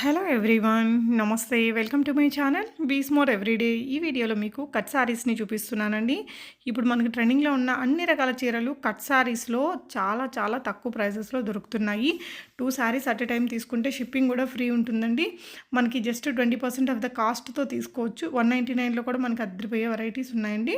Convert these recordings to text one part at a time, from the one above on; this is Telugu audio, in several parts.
హలో ఎవ్రీవన్ నమస్తే welcome to my channel bees more everyday ఈ వీడియోలో మీకు కట్ సారీస్ని చూపిస్తున్నానండి. ఇప్పుడు మనకి ట్రెండింగ్లో ఉన్న అన్ని రకాల చీరలు కట్ సారీస్లో చాలా చాలా తక్కువ ప్రైజెస్లో దొరుకుతున్నాయి. Two saris at a time తీసుకుంటే షిప్పింగ్ కూడా ఫ్రీ ఉంటుందండి. మనకి just twenty percent off the కాస్ట్తో తీసుకోవచ్చు. వన్ నైంటీ నైన్లో కూడా మనకి అద్దరిపోయే వెరైటీస్ ఉన్నాయండి.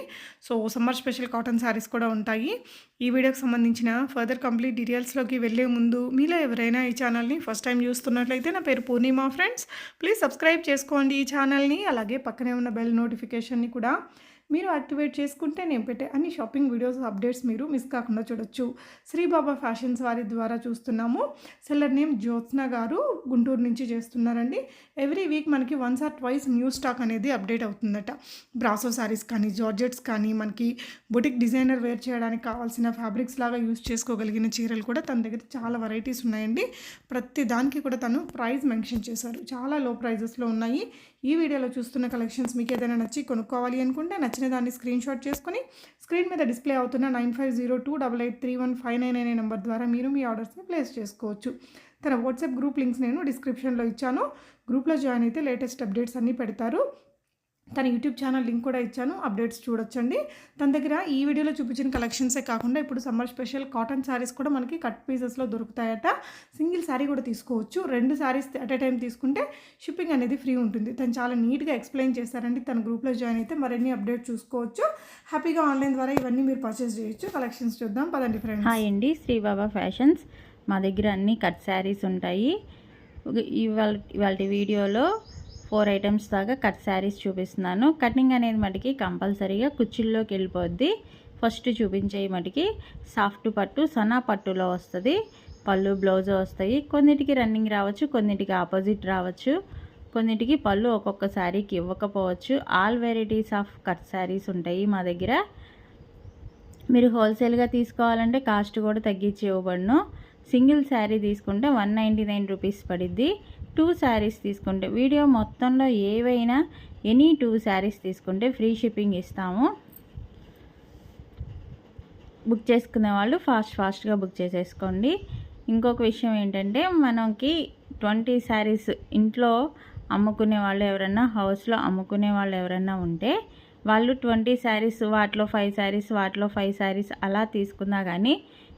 So summer special cotton saris కూడా ఉంటాయి. ఈ వీడియోకి సంబంధించిన ఫర్దర్ కంప్లీట్ డీటెయిల్స్లోకి వెళ్ళే ముందు మీలో ఎవరైనా ఈ ఛానల్ని ఫస్ట్ టైం చూస్తున్నట్లయితే నా పేరు పూర్ణిమ ఫ్రెండ్స్. ప్లీజ్ సబ్స్క్రైబ్ చేసుకోండి ఈ ఛానల్ని. అలాగే పక్కనే ఉన్న బెల్ నోటిఫికేషన్ని కూడా మీరు యాక్టివేట్ చేసుకుంటే నేను పెట్టే అన్ని షాపింగ్ వీడియోస్ అప్డేట్స్ మీరు మిస్ కాకుండా చూడొచ్చు. శ్రీబాబా ఫ్యాషన్స్ వారి ద్వారా చూస్తున్నాము. సెల్లర్ నేమ్ జ్యోత్స్న గారు గుంటూరు నుంచి చేస్తున్నారండి. ఎవ్రీ వీక్ మనకి once or twice new stock అనేది అప్డేట్ అవుతుందట. బ్రాసో శారీస్ కానీ జార్జెట్స్ కానీ మనకి బొటిక్ డిజైనర్ వేర్ చేయడానికి కావాల్సిన ఫ్యాబ్రిక్స్ లాగా యూస్ చేసుకోగలిగిన చీరలు కూడా తన దగ్గర చాలా వెరైటీస్ ఉన్నాయండి. ప్రతి దానికి కూడా తను ప్రైస్ మెన్షన్ చేశారు. చాలా లో ప్రైజెస్లో ఉన్నాయి. ఈ వీడియోలో చూస్తున్న కలెక్షన్స్ మీకు ఏదైనా నచ్చి కొనుక్కోవాలి అనుకుంటే నచ్చిన దాన్ని స్క్రీన్ షాట్ చేసుకుని స్క్రీన్ మీద డిస్ప్లే అవుతున్న nine five zero two double eight three one five nine అనే నెంబర్ ద్వారా మీరు మీ ఆర్డర్స్ని ప్లేస్ చేసుకోవచ్చు. తన వాట్సాప్ గ్రూప్ లింక్స్ నేను డిస్క్రిప్షన్లో ఇచ్చాను. గ్రూప్లో జాయిన్ అయితే లేటెస్ట్ అప్డేట్స్ అన్నీ పెడతారు. తన యూట్యూబ్ ఛానల్ లింక్ కూడా ఇచ్చాను అప్డేట్స్ చూడొచ్చండి. తన దగ్గర ఈ వీడియోలో చూపించిన కలెక్షన్సే కాకుండా ఇప్పుడు సమ్మర్ స్పెషల్ కాటన్ శారీస్ కూడా మనకి కట్ పీసెస్లో దొరుకుతాయట. సింగిల్ శారీ కూడా తీసుకోవచ్చు. రెండు శారీస్ అట్ ఏ టైం తీసుకుంటే షిప్పింగ్ అనేది ఫ్రీ ఉంటుంది. తను చాలా నీట్గా ఎక్స్ప్లెయిన్ చేస్తారండి తన గ్రూప్లో జాయిన్ అయితే మరిన్ని అప్డేట్ చూసుకోవచ్చు. హ్యాపీగా ఆన్లైన్ ద్వారా ఇవన్నీ మీరు పర్చేస్ చేయొచ్చు. కలెక్షన్స్ చూద్దాం. పదండి ఫ్రెండ్స్. హాయ్ అండి. శ్రీబాబా ఫ్యాషన్స్. మా దగ్గర అన్ని కట్ శారీస్ ఉంటాయి. ఇవాళ ఇవాళ వీడియోలో ఫోర్ ఐటమ్స్ దాకా కట్ శారీస్ చూపిస్తున్నాను. కటింగ్ అనేది మటుకి కంపల్సరీగా కుచ్చిల్లోకి వెళ్ళిపోద్ది. ఫస్ట్ చూపించే మటుకి సాఫ్ట్ పట్టు సనా పట్టులో వస్తుంది. పళ్ళు బ్లౌజ్ వస్తాయి. కొన్నిటికి రన్నింగ్ రావచ్చు కొన్నిటికి ఆపోజిట్ రావచ్చు. కొన్నిటికి పళ్ళు ఒక్కొక్క శారీకి ఇవ్వకపోవచ్చు. All varieties of cut saris ఉంటాయి మా దగ్గర. మీరు హోల్సేల్గా తీసుకోవాలంటే కాస్ట్ కూడా తగ్గించి ఇవ్వబడును. సింగిల్ శారీ తీసుకుంటే వన్ నైంటీ నైన్ రూపీస్ పడిద్ది. టూ శారీస్ తీసుకుంటే వీడియో మొత్తంలో ఏవైనా ఎనీ టూ శారీస్ తీసుకుంటే ఫ్రీ షిప్పింగ్ ఇస్తాము. బుక్ చేసుకునే వాళ్ళు ఫాస్ట్ ఫాస్ట్గా బుక్ చేసేసుకోండి. ఇంకొక విషయం ఏంటంటే మనకి ట్వంటీ శారీస్ ఇంట్లో అమ్ముకునే వాళ్ళు ఎవరన్నా హౌస్లో అమ్ముకునే వాళ్ళు ఎవరన్నా ఉంటే వాళ్ళు ట్వంటీ శారీస్ వాటిలో ఫైవ్ శారీస్ వాటిలో ఫైవ్ శారీస్ అలా తీసుకున్నా కానీ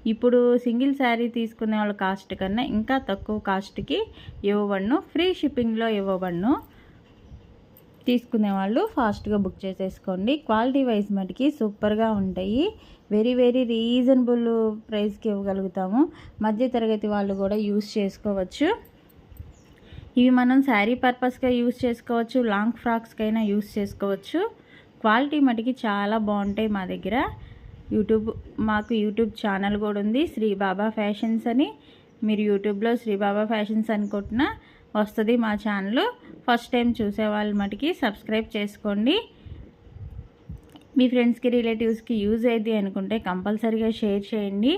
ఇప్పుడు సింగిల్ శారీ తీసుకునే వాళ్ళ కాస్ట్ కన్నా ఇంకా తక్కువ కాస్ట్కి ఇవ్వబడును. ఫ్రీ షిప్పింగ్లో ఇవ్వబడును. తీసుకునే వాళ్ళు ఫాస్ట్గా బుక్ చేసేసుకోండి. క్వాలిటీ వైజ్ మటుకి సూపర్గా ఉంటాయి. వెరీ వెరీ రీజనబుల్ ప్రైస్కి ఇవ్వగలుగుతాము. మధ్య తరగతి వాళ్ళు కూడా యూస్ చేసుకోవచ్చు. ఇవి మనం శారీ పర్పస్గా యూస్ చేసుకోవచ్చు. లాంగ్ ఫ్రాక్స్కైనా యూస్ చేసుకోవచ్చు. క్వాలిటీ మటుకి చాలా బాగుంటాయి మా దగ్గర. యూట్యూబ్ మాకు యూట్యూబ్ ఛానల్ కూడా ఉంది శ్రీ బాబా ఫ్యాషన్స్ అని. మీరు యూట్యూబ్లో శ్రీ బాబా ఫ్యాషన్స్ అనుకుంటున్నా వస్తుంది మా ఛానల్. ఫస్ట్ టైం చూసే వాళ్ళు మటుకి సబ్స్క్రైబ్ చేసుకోండి. మీ ఫ్రెండ్స్కి రిలేటివ్స్కి యూజ్ అయ్యింది అనుకుంటే కంపల్సరీగా షేర్ చేయండి.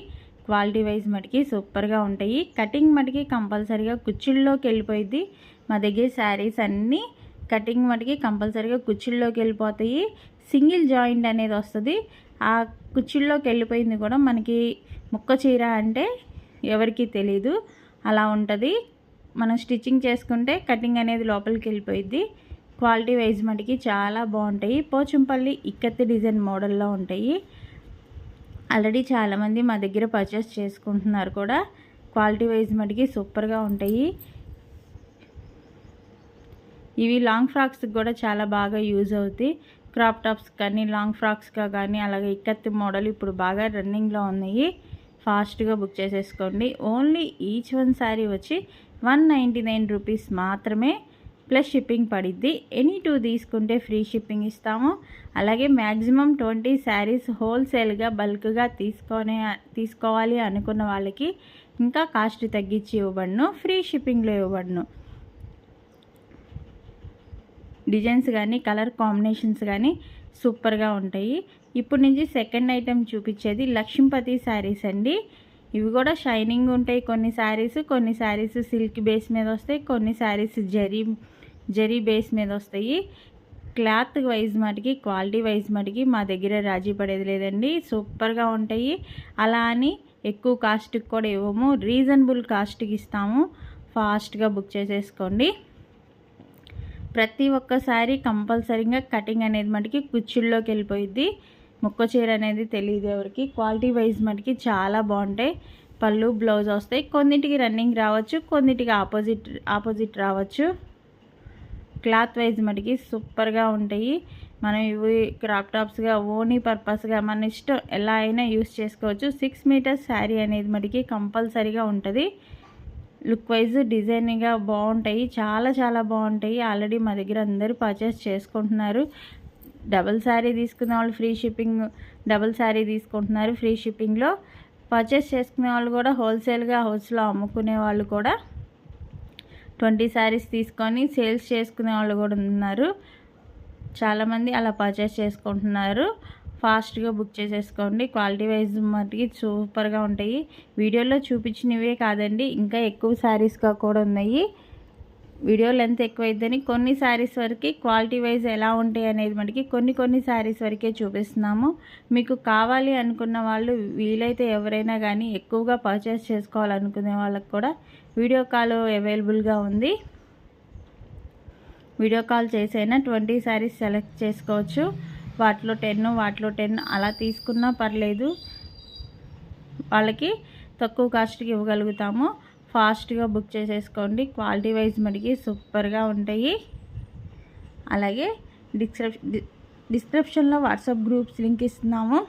క్వాలిటీ వైజ్ మటుకి సూపర్గా ఉంటాయి. కటింగ్ మటుకి కంపల్సరీగా కుచ్చుల్లోకి వెళ్ళిపోయింది మా దగ్గర శారీస్ అన్నీ కటింగ్ మటుకి కంపల్సరీగా కుచ్చుల్లోకి వెళ్ళిపోతాయి. సింగిల్ జాయింట్ అనేది వస్తుంది. ఆ కుచ్చిళ్ళలోకి వెళ్ళిపోయింది కూడా మనకి ముక్క చీర అంటే ఎవరికీ తెలీదు. అలా ఉంటుంది. మనం స్టిచ్చింగ్ చేసుకుంటే కటింగ్ అనేది లోపలికి వెళ్ళిపోయింది క్వాలిటీ వైజ్ మటుకి చాలా బాగుంటాయి. పోచంపల్లి ఇక్కత్తి డిజైన్ మోడల్లో ఉంటాయి. ఆల్రెడీ చాలామంది మా దగ్గర పర్చేస్ చేసుకుంటున్నారు కూడా. క్వాలిటీ వైజ్ మటుకి సూపర్గా ఉంటాయి. ఇవి లాంగ్ ఫ్రాక్స్కి కూడా చాలా బాగా యూజ్ అవుతాయి. క్రాప్ టాప్స్ కానీ లాంగ్ ఫ్రాక్స్గా కానీ అలాగే ఇక్కత్తి మోడల్ ఇప్పుడు బాగా రన్నింగ్లో ఉన్నాయి. ఫాస్ట్గా బుక్ చేసేసుకోండి. ఓన్లీ ఈచ్ వన్ శారీ వచ్చి వన్ నైంటీ నైన్ రూపీస్ మాత్రమే ప్లస్ షిప్పింగ్ పడిద్ది. ఎనీ టూ తీసుకుంటే ఫ్రీ షిప్పింగ్ ఇస్తాము. అలాగే మ్యాక్సిమం ట్వంటీ శారీస్ హోల్సేల్గా బల్క్గా తీసుకొని తీసుకోవాలి అనుకున్న వాళ్ళకి ఇంకా కాస్ట్ తగ్గించి ఇవ్వబడును. ఫ్రీ షిప్పింగ్లో ఇవ్వబడును. డిజైన్స్ కానీ కలర్ కాంబినేషన్స్ కానీ సూపర్గా ఉంటాయి. ఇప్పుడు నుంచి సెకండ్ ఐటెం చూపించేది లక్ష్మీపతి శారీస్ అండి. ఇవి కూడా షైనింగ్ ఉంటాయి కొన్ని శారీస్ కొన్ని శారీస్ సిల్క్ బేస్ మీద వస్తాయి కొన్ని శారీస్ జరీ జరీ బేస్ మీద వస్తాయి. క్లాత్ వైజ్ మటుకి క్వాలిటీ వైజ్ మటుకి మా దగ్గర రాజీ పడేది లేదండి. సూపర్గా ఉంటాయి. అలా అని ఎక్కువ కాస్ట్కి కూడా ఇవ్వము. రీజనబుల్ కాస్ట్కి ఇస్తాము. ఫాస్ట్గా బుక్ చేసేసుకోండి. ప్రతి ఒక్కసారి కంపల్సరీగా కటింగ్ అనేది మటుకి కుచ్చుల్లోకి వెళ్ళిపోయిద్ది. ముక్క చీర అనేది తెలియదు ఎవరికి. క్వాలిటీ వైజ్ మటుకి చాలా బాగుంటాయి. పళ్ళు బ్లౌజ్ వస్తాయి. కొన్నిటికి రన్నింగ్ రావచ్చు కొన్నిటికి ఆపోజిట్ ఆపోజిట్ రావచ్చు. క్లాత్ వైజ్ మటుకి సూపర్గా ఉంటాయి. మనం ఇవి క్రాప్ టాప్స్గా ఓనీ పర్పస్గా మన ఇష్టం ఎలా అయినా యూస్ చేసుకోవచ్చు. సిక్స్ మీటర్స్ శారీ అనేది మటుకి కంపల్సరీగా ఉంటుంది. లుక్ వైజ్ డిజైన్గా బాగుంటాయి చాలా చాలా బాగుంటాయి ఆల్రెడీ మా దగ్గర అందరూ పర్చేస్ చేసుకుంటున్నారు. డబల్ శారీ తీసుకునే వాళ్ళు ఫ్రీ షిప్పింగ్ డబల్ శారీ తీసుకుంటున్నారు ఫ్రీ షిప్పింగ్లో. పర్చేస్ చేసుకునే వాళ్ళు కూడా హోల్సేల్గా హౌస్లో అమ్ముకునే వాళ్ళు కూడా ట్వంటీ శారీస్ తీసుకొని సేల్స్ చేసుకునే వాళ్ళు కూడా ఉన్నారు. చాలామంది అలా పర్చేస్ చేసుకుంటున్నారు. ఫాస్ట్గా బుక్ చేసేసుకోండి. క్వాలిటీ వైజ్ మటుకి సూపర్గా ఉంటాయి. వీడియోలో చూపించినవే కాదండి ఇంకా ఎక్కువ శారీస్గా కూడా ఉన్నాయి. వీడియో లెంత్ ఎక్కువైద్దని కొన్ని శారీస్ వరకు క్వాలిటీ వైజ్ ఎలా ఉంటాయి అనేది మనకి కొన్ని కొన్ని శారీస్ వరకే చూపిస్తున్నాము. మీకు కావాలి అనుకున్న వాళ్ళు వీలైతే ఎవరైనా కానీ ఎక్కువగా పర్చేస్ చేసుకోవాలనుకునే వాళ్ళకి కూడా వీడియో కాల్ అవైలబుల్గా ఉంది. వీడియో కాల్ చేసైనా ట్వంటీ శారీస్ సెలెక్ట్ చేసుకోవచ్చు. వాటిలో టెన్ వాటిలో టెన్ అలా తీసుకున్నా పర్లేదు. వాళ్ళకి తక్కువ కాస్ట్కి ఇవ్వగలుగుతాము. ఫాస్ట్గా బుక్ చేసేసుకోండి. క్వాలిటీ వైజ్ మనకి సూపర్గా ఉంటాయి. అలాగే డిస్క్రిప్ డిస్క్రిప్షన్లో వాట్సాప్ గ్రూప్స్ లింక్ ఇస్తున్నాము.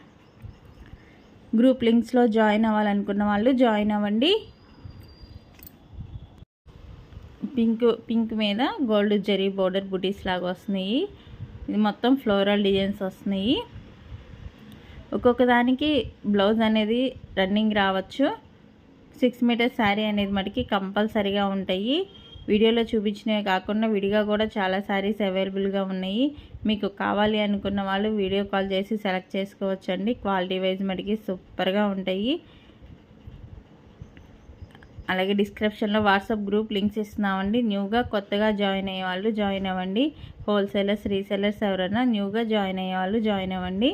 గ్రూప్ లింక్స్లో జాయిన్ అవ్వాలనుకున్న వాళ్ళు జాయిన్ అవ్వండి. పింక్ పింక్ మీద గోల్డ్ జరీ బోర్డర్ బుటీస్ లాగా వస్తున్నాయి. ఇది మొత్తం ఫ్లోరల్ డిజైన్స్ వస్తున్నాయి. ఒక్కొక్క దానికి బ్లౌజ్ అనేది రన్నింగ్ రావచ్చు. సిక్స్ మీటర్స్ శారీ అనేది మటుకి కంపల్సరీగా ఉంటాయి. వీడియోలో చూపించినవి కాకుండా విడిగా కూడా చాలా శారీస్ అవైలబుల్గా ఉన్నాయి. మీకు కావాలి అనుకున్న వాళ్ళు వీడియో కాల్ చేసి సెలెక్ట్ చేసుకోవచ్చండి. క్వాలిటీ వైజ్ మటుకి సూపర్గా ఉంటాయి. అలాగే డిస్క్రిప్షన్లో వాట్సాప్ గ్రూప్ లింక్స్ ఇస్తున్నామండి. న్యూగా కొత్తగా జాయిన్ అయ్యే వాళ్ళు జాయిన్ అవ్వండి. హోల్సేలర్స్ రీసేలర్స్ ఎవరైనా న్యూగా జాయిన్ అయ్యే వాళ్ళు జాయిన్ అవ్వండి.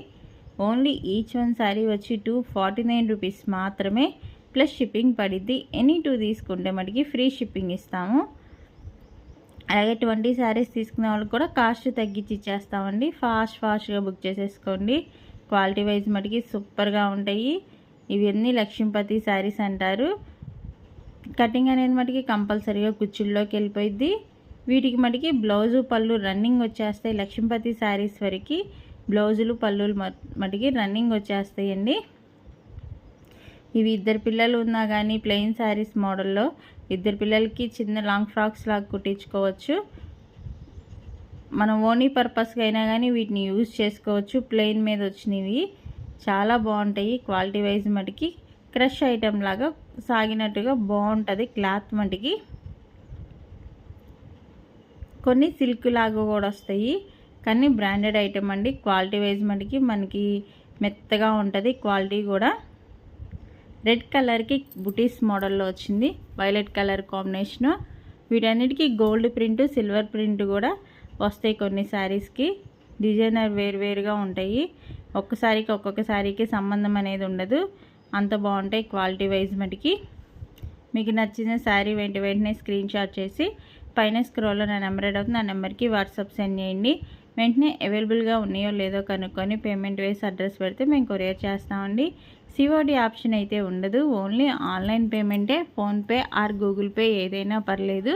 ఓన్లీ ఈచ్ వన్ శారీ వచ్చి టూ ఫార్టీ నైన్ రూపీస్ మాత్రమే ప్లస్ షిప్పింగ్ పడిద్ది. ఎనీ టూ తీసుకుంటే మటుకి ఫ్రీ షిప్పింగ్ ఇస్తాము. అలాగే ట్వంటీ శారీస్ తీసుకునే వాళ్ళకి కూడా కాస్ట్ తగ్గించి ఇచ్చేస్తామండి. ఫాస్ట్ ఫాస్ట్గా బుక్ చేసేసుకోండి. క్వాలిటీ వైజ్ మటుకి సూపర్గా ఉంటాయి. ఇవన్నీ లక్ష్మీపతి శారీస్ అంటారు. కటింగ్ అనేది మటుకి కంపల్సరీగా కుచ్చుల్లోకి వెళ్ళిపోయిద్ది. వీటికి మటుకి బ్లౌజు పళ్ళు రన్నింగ్ వచ్చేస్తాయి. లక్ష్మీపతి శారీస్ వరకు బ్లౌజులు పళ్ళులు మటుకి రన్నింగ్ వచ్చేస్తాయండి. ఇవి ఇద్దరు పిల్లలు ఉన్నా కానీ ప్లెయిన్ శారీస్ మోడల్లో ఇద్దరు పిల్లలకి చిన్న లాంగ్ ఫ్రాక్స్ లాగా కుట్టించుకోవచ్చు. మనం ఓనీ పర్పస్గా అయినా కానీ వీటిని యూజ్ చేసుకోవచ్చు. ప్లెయిన్ మీద వచ్చినవి చాలా బాగుంటాయి. క్వాలిటీ వైజ్ మటుకి క్రష్ ఐటెం లాగా సాగినట్టుగా బాగుంటుంది క్లాత్ మటుకి. కొన్ని సిల్క్ లాగా కూడా వస్తాయి. కానీ బ్రాండెడ్ ఐటెం అండి. క్వాలిటీ వైజ్ మటుకి మనకి మెత్తగా ఉంటుంది క్వాలిటీ కూడా. రెడ్ కలర్కి బుటీస్ మోడల్లో వచ్చింది. Violet colour combination. వీటన్నిటికీ గోల్డ్ ప్రింట్ సిల్వర్ ప్రింట్ కూడా వస్తాయి కొన్ని శారీస్కి డిజైనర్ వేరువేరుగా ఉంటాయి. ఒక్కసారికి ఒక్కొక్క శారీకి సంబంధం అనేది ఉండదు. అంత బాగుంటాయి క్వాలిటీ వైజ్ మటుకి. మీకు నచ్చిన శారీ వెంట వెంటనే స్క్రీన్ షాట్ చేసి పైన స్క్రోల్లో నా నెంబర్ అవుతుంది. ఆ నెంబర్కి వాట్సాప్ సెండ్ చేయండి. వెంటనే అవైలబుల్గా ఉన్నాయో లేదో కనుక్కొని పేమెంట్ వేసి అడ్రస్ పెడితే మేము కొరియర్ చేస్తామండి. సిఓడి ఆప్షన్ అయితే ఉండదు. ఓన్లీ ఆన్లైన్ పేమెంటే ఫోన్పే ఆర్ గూగుల్ పే ఏదైనా పర్లేదు.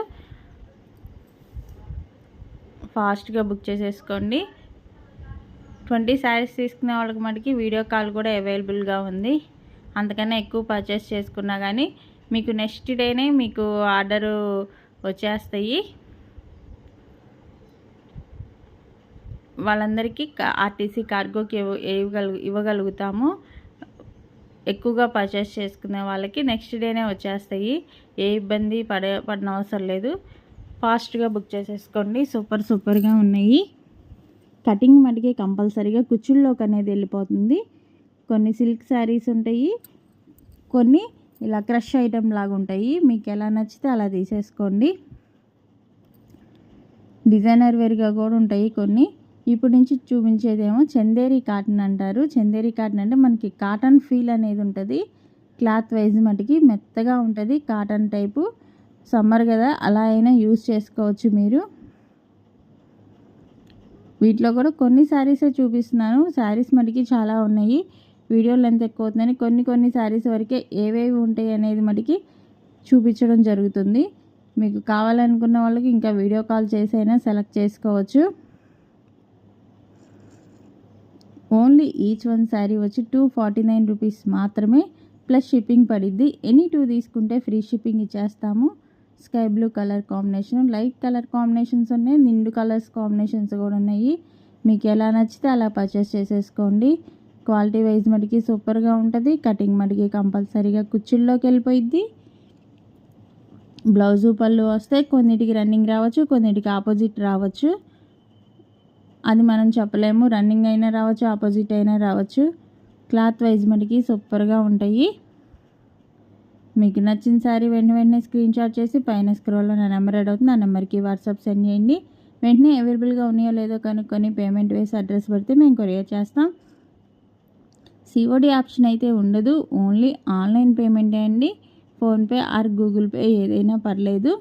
ఫాస్ట్గా బుక్ చేసేసుకోండి. ట్వంటీ శారీస్ తీసుకునే వాళ్ళకి మటుకి వీడియో కాల్ కూడా అవైలబుల్గా ఉంది. అంతకన్నా ఎక్కువ పర్చేస్ చేసుకున్నా కానీ మీకు నెక్స్ట్ డేనే మీకు ఆర్డరు వచ్చేస్తాయి. వాళ్ళందరికీ ఆర్టీసీ కార్గోకి ఇవ్వగలుగు ఇవ్వగలుగుతాము. ఎక్కువగా పర్చేస్ చేసుకునే వాళ్ళకి నెక్స్ట్ డేనే వచ్చేస్తాయి. ఏ ఇబ్బంది పడే పడిన అవసరం లేదు. ఫాస్ట్గా బుక్ చేసేసుకోండి. సూపర్ సూపర్గా ఉన్నాయి. కటింగ్ మటుకి కంపల్సరీగా కుచ్చుల్లోకి అనేది వెళ్ళిపోతుంది. కొన్ని సిల్క్ శారీస్ ఉంటాయి కొన్ని ఇలా క్రష్ ఐటెం లాగా ఉంటాయి. మీకు ఎలా నచ్చితే అలా తీసేసుకోండి. డిజైనర్ వేర్గా కూడా ఉంటాయి కొన్ని. ఇప్పుడు నుంచి చూపించేదేమో చందేరి కాటన్ అంటారు. చందేరి కాటన్ అంటే మనకి కాటన్ ఫీల్ అనేది ఉంటుంది. క్లాత్ వైజ్ మటుకి మెత్తగా ఉంటుంది కాటన్ టైపు. సమ్మర్ కదా అలా అయినా యూస్ చేసుకోవచ్చు మీరు. వీటిలో కూడా కొన్ని శారీసే చూపిస్తున్నాను. శారీస్ మటుకి చాలా ఉన్నాయి. వీడియో లెంత్ ఎక్కువ అవుతుందని కొన్ని కొన్ని శారీస్ వరకే ఏవేవి ఉంటాయి అనేది మటుకి చూపించడం జరుగుతుంది. మీకు కావాలనుకున్న వాళ్ళకి ఇంకా వీడియో కాల్ చేసైనా సెలెక్ట్ చేసుకోవచ్చు. ఓన్లీ ఈచ్ వన్ శారీ వచ్చి టూ ఫార్టీ నైన్ రూపీస్ మాత్రమే ప్లస్ షిప్పింగ్ పడిద్ది. ఎనీ టూ తీసుకుంటే ఫ్రీ షిప్పింగ్ ఇచ్చేస్తాము. Sky blue colour combination light colour combinations ఉన్నాయి. నిండు కలర్స్ కాంబినేషన్స్ కూడా ఉన్నాయి. మీకు ఎలా నచ్చితే అలా పర్చేస్ చేసేసుకోండి. క్వాలిటీ వైజ్ మటుకి సూపర్గా ఉంటుంది. కటింగ్ మటుకి కంపల్సరీగా కుచ్చుల్లోకి వెళ్ళిపోయిద్ది. బ్లౌజు పళ్ళు వస్తే కొన్నిటికి రన్నింగ్ రావచ్చు కొన్నిటికి ఆపోజిట్ రావచ్చు. అది మనం చెప్పలేము. రన్నింగ్ అయినా రావచ్చు ఆపోజిట్ అయినా రావచ్చు. క్లాత్ వైజ్ మటుకి సూపర్గా ఉంటాయి. మీకు నచ్చిన శారీ వెంట వెంటనే స్క్రీన్ షాట్ చేసి పైన స్క్రోల్లో నా నెంబర్ యాడ్ అవుతుంది. ఆ నెంబర్కి వాట్సాప్ సెండ్ చేయండి. వెంటనే అవైలబుల్గా ఉన్నాయో లేదో కనుక్కొని పేమెంట్ వేసి అడ్రస్ పెడితే మేము కొరియర్ చేస్తాం. సిఓడి ఆప్షన్ అయితే ఉండదు. ఓన్లీ ఆన్లైన్ పేమెంటే అండి. ఫోన్పే ఆర్ గూగుల్ పే ఏదైనా పర్లేదు.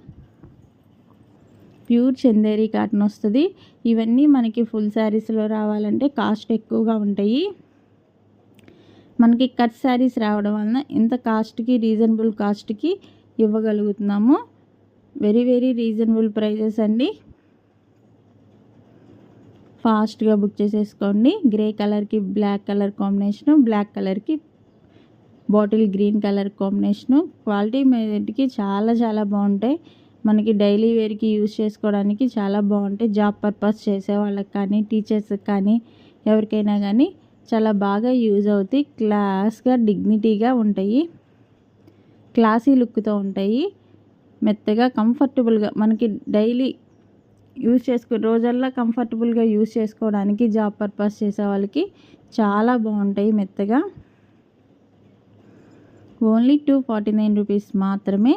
ప్యూర్ చందేరి కాటన్ వస్తుంది. ఇవన్నీ మనకి ఫుల్ శారీస్లో రావాలంటే కాస్ట్ ఎక్కువగా ఉంటాయి. మనకి కట్ శారీస్ రావడం వలన ఇంత కాస్ట్కి రీజనబుల్ కాస్ట్కి ఇవ్వగలుగుతున్నాము. వెరీ వెరీ రీజనబుల్ ప్రైజెస్ అండి. ఫాస్ట్గా బుక్ చేసేసుకోండి. గ్రే కలర్కి బ్లాక్ కలర్ కాంబినేషను బ్లాక్ కలర్కి bottle green colour combination. Quality మీదకి చాలా చాలా బాగుంటాయి. మనకి డైలీ వేర్కి యూజ్ చేసుకోవడానికి చాలా బాగుంటాయి. జాబ్ పర్పస్ చేసే వాళ్ళకి కానీ టీచర్స్కి కానీ ఎవరికైనా కానీ చాలా బాగా యూజ్ అవుతాయి. క్లాస్గా డిగ్నిటీగా ఉంటాయి. క్లాసీ లుక్తో ఉంటాయి. మెత్తగా కంఫర్టబుల్గా మనకి డైలీ యూజ్ చేసుకో రోజల్లా కంఫర్టబుల్గా యూజ్ చేసుకోవడానికి జాబ్ పర్పస్ చేసే వాళ్ళకి చాలా బాగుంటాయి మెత్తగా. Only two forty nine rupees మాత్రమే.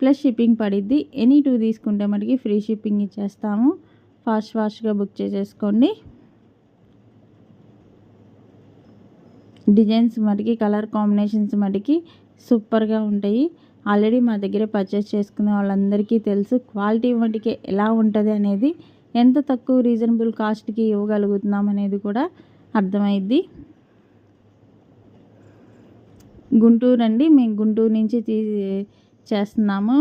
ప్లస్ షిప్పింగ్ పడిద్ది. ఎనీ టూ తీసుకుంటే మటుకి ఫ్రీ షిప్పింగ్ ఇచ్చేస్తాము. ఫాస్ట్ ఫాస్ట్గా బుక్ చేసేసుకోండి. డిజైన్స్ మటుకి కలర్ కాంబినేషన్స్ మటుకి సూపర్గా ఉంటాయి. ఆల్రెడీ మా దగ్గర పర్చేస్ చేసుకునే వాళ్ళందరికీ తెలుసు క్వాలిటీ వంటికి ఎలా ఉంటుంది అనేది ఎంత తక్కువ రీజనబుల్ కాస్ట్కి ఇవ్వగలుగుతున్నాం అనేది కూడా అర్థమైద్ది. గుంటూరు అండి మేము గుంటూరు నుంచి తీ చేస్తున్నాము.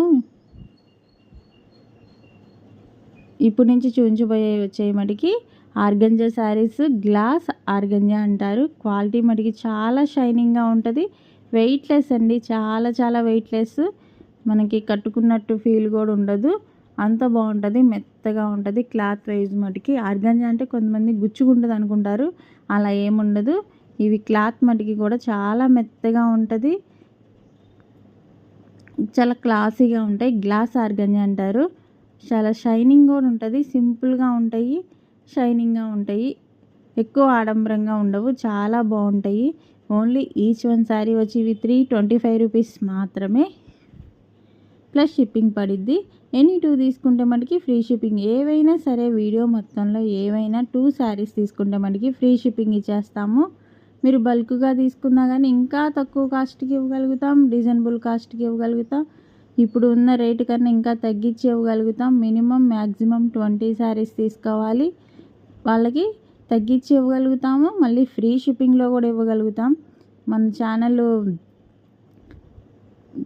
ఇప్పుడు నుంచి చూపించబోయే వచ్చే మటుకి ఆర్గంజా శారీస్ గ్లాస్ ఆర్గంజా అంటారు. క్వాలిటీ మటుకి చాలా షైనింగ్గా ఉంటుంది. వెయిట్లెస్ అండి. చాలా చాలా వెయిట్లెస్. మనకి కట్టుకున్నట్టు ఫీల్ కూడా ఉండదు. అంత బాగుంటుంది మెత్తగా ఉంటుంది. క్లాత్ వైజ్ మటుకి ఆర్గంజా అంటే కొంతమంది గుచ్చుకుంటుంది అనుకుంటారు. అలా ఏముండదు. ఇవి క్లాత్ మటుకి కూడా చాలా మెత్తగా ఉంటుంది. చాలా క్లాసీగా ఉంటాయి. గ్లాస్ ఆర్గంజా అంటారు. చాలా షైనింగ్ కూడా ఉంటుంది. సింపుల్గా ఉంటాయి. షైనింగ్గా ఉంటాయి. ఎక్కువ ఆడంబరంగా ఉండవు. చాలా బాగుంటాయి. ఓన్లీ ఈచ్ వన్ శారీ వచ్చి ఇవి త్రీ ట్వంటీ ఫైవ్ రూపీస్ మాత్రమే. ప్లస్ షిప్పింగ్ పడిద్ది. ఎనీ టూ తీసుకుంటే మనకి ఫ్రీ షిప్పింగ్. ఏవైనా సరే వీడియో మొత్తంలో ఏవైనా టూ శారీస్ తీసుకుంటే మనకి ఫ్రీ షిప్పింగ్ ఇచ్చేస్తాము. మీరు బల్క్గా తీసుకున్నా కానీ ఇంకా తక్కువ కాస్ట్కి ఇవ్వగలుగుతాం రీజనబుల్ కాస్ట్కి ఇవ్వగలుగుతాం. ఇప్పుడు ఉన్న రేటు కన్నా ఇంకా తగ్గించి ఇవ్వగలుగుతాం. మినిమం మ్యాక్సిమం ట్వంటీ శారీస్ తీసుకోవాలి. వాళ్ళకి తగ్గించి ఇవ్వగలుగుతాము మళ్ళీ ఫ్రీ షిప్పింగ్లో కూడా ఇవ్వగలుగుతాం. మన ఛానల్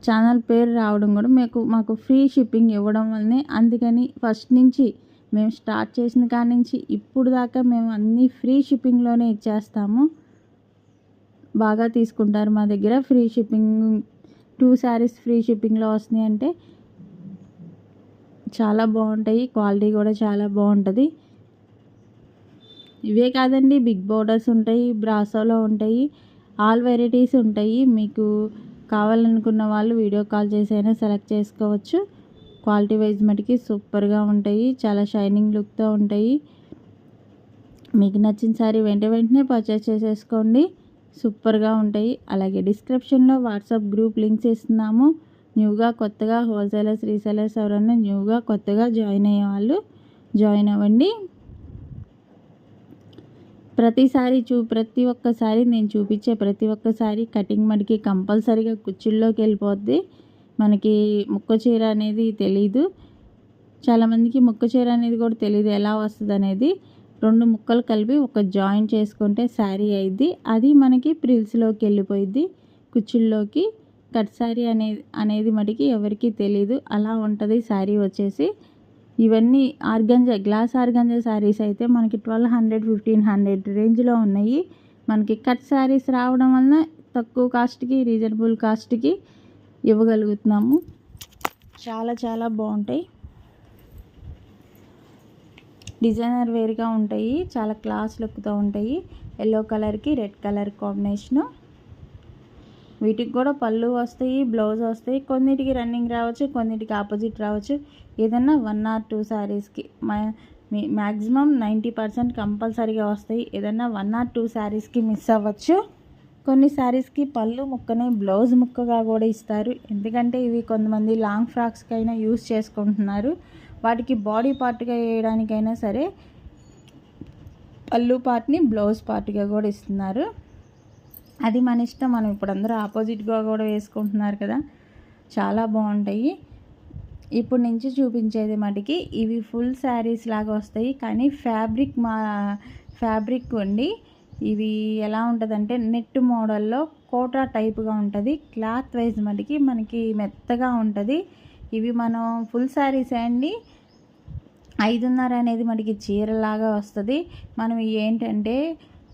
ఛానల్ పేరు రావడం కూడా మీకు మాకు ఫ్రీ షిప్పింగ్ ఇవ్వడం వల్లనే. అందుకని ఫస్ట్ నుంచి మేము స్టార్ట్ చేసిన కాడి నుంచి ఇప్పుడు దాకా మేము అన్నీ ఫ్రీ షిప్పింగ్లోనే ఇచ్చేస్తాము. బాగా తీసుకుంటారు మా దగ్గర free shipping. Two saris free షిప్పింగ్లో వస్తున్నాయి అంటే చాలా బాగుంటాయి క్వాలిటీ కూడా చాలా బాగుంటుంది. ఇవే కాదండి. బిగ్ బోర్డర్స్ ఉంటాయి బ్రాసోలో ఉంటాయి ఆల్ వెరైటీస్ ఉంటాయి. మీకు కావాలనుకున్న వాళ్ళు వీడియో కాల్ చేసి అయినా సెలెక్ట్ చేసుకోవచ్చు. క్వాలిటీ వైజ్ మటుకి సూపర్గా ఉంటాయి. చాలా షైనింగ్ లుక్తో ఉంటాయి. మీకు నచ్చిన సారీ వెంట వెంటనే పర్చేస్ చేసేసుకోండి. సూపర్గా ఉంటాయి. అలాగే డిస్క్రిప్షన్లో వాట్సాప్ గ్రూప్ లింక్స్ ఇస్తున్నాము. న్యూగా కొత్తగా హోల్సేలర్స్ రీసేలర్స్ ఎవరైనా న్యూగా కొత్తగా జాయిన్ అయ్యే వాళ్ళు జాయిన్ అవ్వండి. ప్రతిసారి చూ ప్రతి ఒక్కసారి నేను చూపించే ప్రతి ఒక్కసారి కటింగ్ మడికి కంపల్సరీగా కుచ్చుల్లోకి వెళ్ళిపోద్ది. మనకి ముక్క చీర అనేది తెలీదు. చాలామందికి ముక్క చీర అనేది కూడా తెలియదు ఎలా వస్తుంది అనేది. రెండు ముక్కలు కలిపి ఒక జాయిన్ చేసుకుంటే శారీ అయింది అది మనకి ప్రిల్స్లోకి వెళ్ళిపోయింది కుచ్చుల్లోకి కట్ శారీ అనేది అనేది మటుకి ఎవరికీ తెలీదు. అలా ఉంటుంది శారీ వచ్చేసి. ఇవన్నీ ఆర్గంజా గ్లాస్ ఆర్గంజా శారీస్ అయితే మనకి ట్వెల్వ్ హండ్రెడ్ ఫిఫ్టీన్ హండ్రెడ్ రేంజ్లో ఉన్నాయి. మనకి కట్ శారీస్ రావడం వలన తక్కువ కాస్ట్కి రీజనబుల్ కాస్ట్కి ఇవ్వగలుగుతున్నాము. చాలా చాలా బాగుంటాయి. డిజైనర్ వేర్గా ఉంటాయి. చాలా క్లాస్ లుక్తో ఉంటాయి. ఎల్లో కలర్కి రెడ్ కలర్ కాంబినేషను. వీటికి కూడా పళ్ళు వస్తాయి బ్లౌజ్ వస్తాయి. కొన్నిటికి రన్నింగ్ రావచ్చు కొన్నిటికి ఆపోజిట్ రావచ్చు. ఏదన్నా వన్ ఆర్ టూ శారీస్కి మ్యాక్సిమం నైంటీ పర్సెంట్ కంపల్సరీగా వస్తాయి. ఏదన్నా వన్ ఆర్ టూ శారీస్కి మిస్ అవ్వచ్చు. కొన్ని శారీస్కి పళ్ళు ముక్కనే బ్లౌజ్ ముక్కగా కూడా ఇస్తారు. ఎందుకంటే ఇవి కొంతమంది లాంగ్ ఫ్రాక్స్కి అయినా యూస్ చేసుకుంటున్నారు. వాటికి బాడీ పార్ట్గా వేయడానికైనా సరే పళ్ళు పార్ట్ని బ్లౌజ్ పార్ట్గా కూడా ఇస్తున్నారు. అది మన ఇష్టం. మనం ఇప్పుడు అందరూ ఆపోజిట్గా కూడా వేసుకుంటున్నారు కదా. చాలా బాగుంటాయి. ఇప్పుడు నుంచి చూపించేది మటుకి ఇవి ఫుల్ శారీస్ లాగా వస్తాయి. కానీ ఫ్యాబ్రిక్ మా ఫ్యాబ్రిక్ ఉండి ఇవి ఎలా ఉంటుందంటే నెట్ మోడల్లో కోటా టైప్గా ఉంటుంది. క్లాత్ వైజ్ మటుకి మనకి మెత్తగా ఉంటుంది. ఇవి మనం ఫుల్ శారీస్ అండి ఐదున్నర అనేది మనకి చీరలాగా వస్తుంది. మనం ఏంటంటే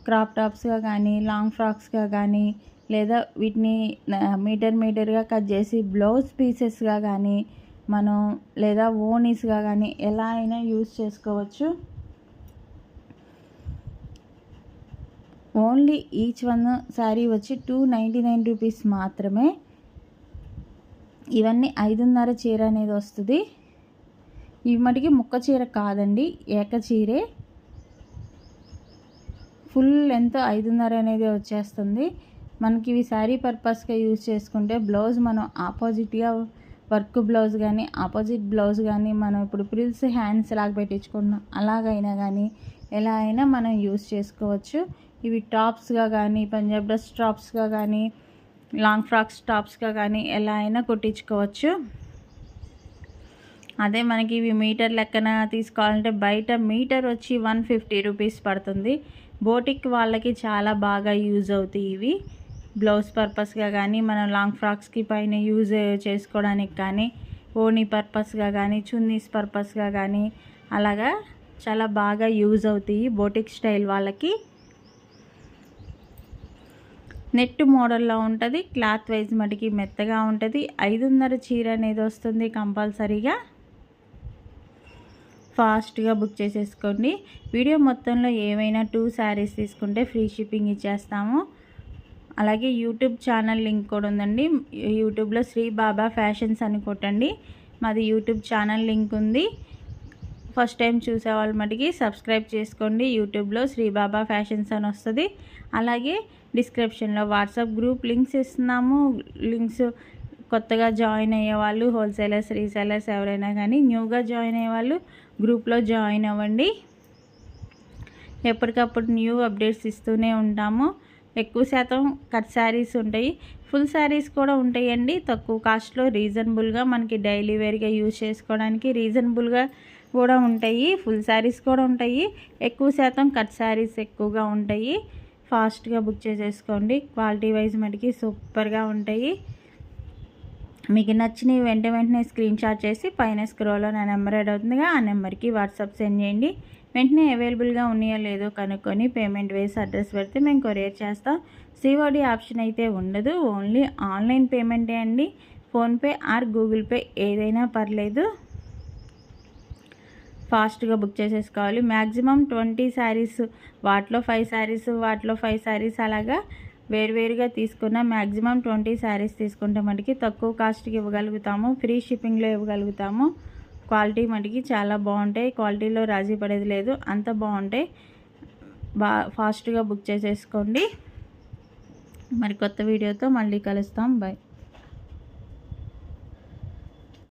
క్రాప్ టాప్స్గా కానీ లాంగ్ ఫ్రాక్స్గా కానీ లేదా వీటిని మీటర్ మీటర్గా కట్ చేసి బ్లౌజ్ పీసెస్గా కానీ మనం లేదా ఓనీస్గా కానీ ఎలా అయినా యూస్ చేసుకోవచ్చు. ఓన్లీ ఈచ్ వన్ శారీ వచ్చి టూ నైంటీ నైన్ రూపీస్ మాత్రమే. ఇవన్నీ ఐదున్నర చీర అనేది వస్తుంది. ఇవి మటుకి ముక్క చీర కాదండి ఏక చీరే. ఫుల్ లెంత్ ఐదున్నర అనేది వచ్చేస్తుంది. మనకి ఇవి శారీ పర్పస్గా యూజ్ చేసుకుంటే బ్లౌజ్ మనం ఆపోజిట్గా వర్క్ బ్లౌజ్ కానీ ఆపోజిట్ బ్లౌజ్ కానీ మనం ఇప్పుడు ప్రిల్స్ హ్యాండ్స్ లాగా పెట్టించుకుంటున్నాం. అలాగైనా కానీ ఎలా అయినా మనం యూజ్ చేసుకోవచ్చు. ఇవి టాప్స్గా కానీ పంజాబ్ డ్రెస్ టాప్స్గా కానీ లాంగ్ ఫ్రాక్స్ టాప్స్గా కానీ ఎలా అయినా కుట్టించుకోవచ్చు. అదే మనకి ఇవి మీటర్ లెక్కన తీసుకోవాలంటే బయట మీటర్ వచ్చి వన్ ఫిఫ్టీ రూపీస్ పడుతుంది. బోటిక్ వాళ్ళకి చాలా బాగా యూజ్ అవుతాయి ఇవి. బ్లౌజ్ పర్పస్గా కానీ మనం లాంగ్ ఫ్రాక్స్కి పైన యూజ్ చేసుకోవడానికి కానీ ఓనీ పర్పస్గా కానీ చున్నీస్ పర్పస్గా కానీ అలాగా చాలా బాగా యూజ్ అవుతాయి బోటిక్ స్టైల్ వాళ్ళకి. నెట్ మోడల్లో ఉంటుంది క్లాత్ వైజ్ మటుకి మెత్తగా ఉంటుంది. ఐదున్నర చీర అనేది వస్తుంది కంపల్సరీగా. ఫాస్ట్గా బుక్ చేసేసుకోండి. వీడియో మొత్తంలో ఏమైనా టూ శారీస్ తీసుకుంటే ఫ్రీ షిప్పింగ్ ఇచ్చేస్తాము. అలాగే యూట్యూబ్ ఛానల్ లింక్ కూడా ఉందండి. యూట్యూబ్లో శ్రీ బాబా ఫ్యాషన్స్ అని కొట్టండి. మాది యూట్యూబ్ ఛానల్ లింక్ ఉంది. ఫస్ట్ టైం చూసే వాళ్ళ మటుకి సబ్స్క్రైబ్ చేసుకోండి. యూట్యూబ్లో శ్రీ బాబా ఫ్యాషన్స్ అని వస్తుంది. అలాగే డిస్క్రిప్షన్లో వాట్సాప్ గ్రూప్ లింక్స్ ఇస్తున్నాము. లింక్స్ కొత్తగా జాయిన్ అయ్యే వాళ్ళు హోల్సేలర్స్ రీసేలర్స్ ఎవరైనా కానీ న్యూగా జాయిన్ అయ్యే వాళ్ళు గ్రూప్లో జాయిన్ అవ్వండి. ఎప్పటికప్పుడు న్యూ అప్డేట్స్ ఇస్తూనే ఉంటాము. ఎక్కువ శాతం కట్ శారీస్ ఉంటాయి. ఫుల్ శారీస్ కూడా ఉంటాయండి. తక్కువ కాస్ట్లో రీజనబుల్గా మనకి డైలీ వేర్గా యూజ్ చేసుకోవడానికి రీజనబుల్గా కూడా ఉంటాయి. ఫుల్ శారీస్ కూడా ఉంటాయి. ఎక్కువ శాతం కట్ శారీస్ ఎక్కువగా ఉంటాయి. ఫాస్ట్గా బుక్ చేసేసుకోండి. క్వాలిటీ వైజ్ మటుకి సూపర్గా ఉంటాయి. మీకు నచ్చినవి వెంట వెంటనే స్క్రీన్ షాట్ చేసి పైన స్క్రోలో నా నెంబర్ యాడ్ అవుతుందిగా. ఆ నెంబర్కి వాట్సాప్ సెండ్ చేయండి. వెంటనే అవైలబుల్గా ఉన్నాయో లేదో కనుక్కొని పేమెంట్ వేసి అడ్రస్ పెడితే మేము కొరియర్ చేస్తాం. సిఓడి ఆప్షన్ అయితే ఉండదు. ఓన్లీ ఆన్లైన్ పేమెంటే అండి. ఫోన్పే ఆర్ గూగుల్ పే ఏదైనా పర్లేదు. ఫాస్ట్గా బుక్ చేసేసుకోవాలి. మ్యాక్సిమం ట్వంటీ శారీస్ వాటిలో ఫైవ్ శారీస్ వాటిలో ఫైవ్ శారీస్ అలాగా వేరువేరుగా తీసుకున్న మ్యాక్సిమం ట్వంటీ శారీస్ తీసుకుంటే మటుకి తక్కువ కాస్ట్కి ఇవ్వగలుగుతాము. ఫ్రీ షిప్పింగ్లో ఇవ్వగలుగుతాము. క్వాలిటీ మటుకి చాలా బాగుంటాయి. క్వాలిటీలో రాజీ పడేది లేదు. అంత బాగుంటాయి. బా ఫాస్ట్గా బుక్ చేసేసుకోండి. మరి కొత్త వీడియోతో మళ్ళీ కలుస్తాం. బాయ్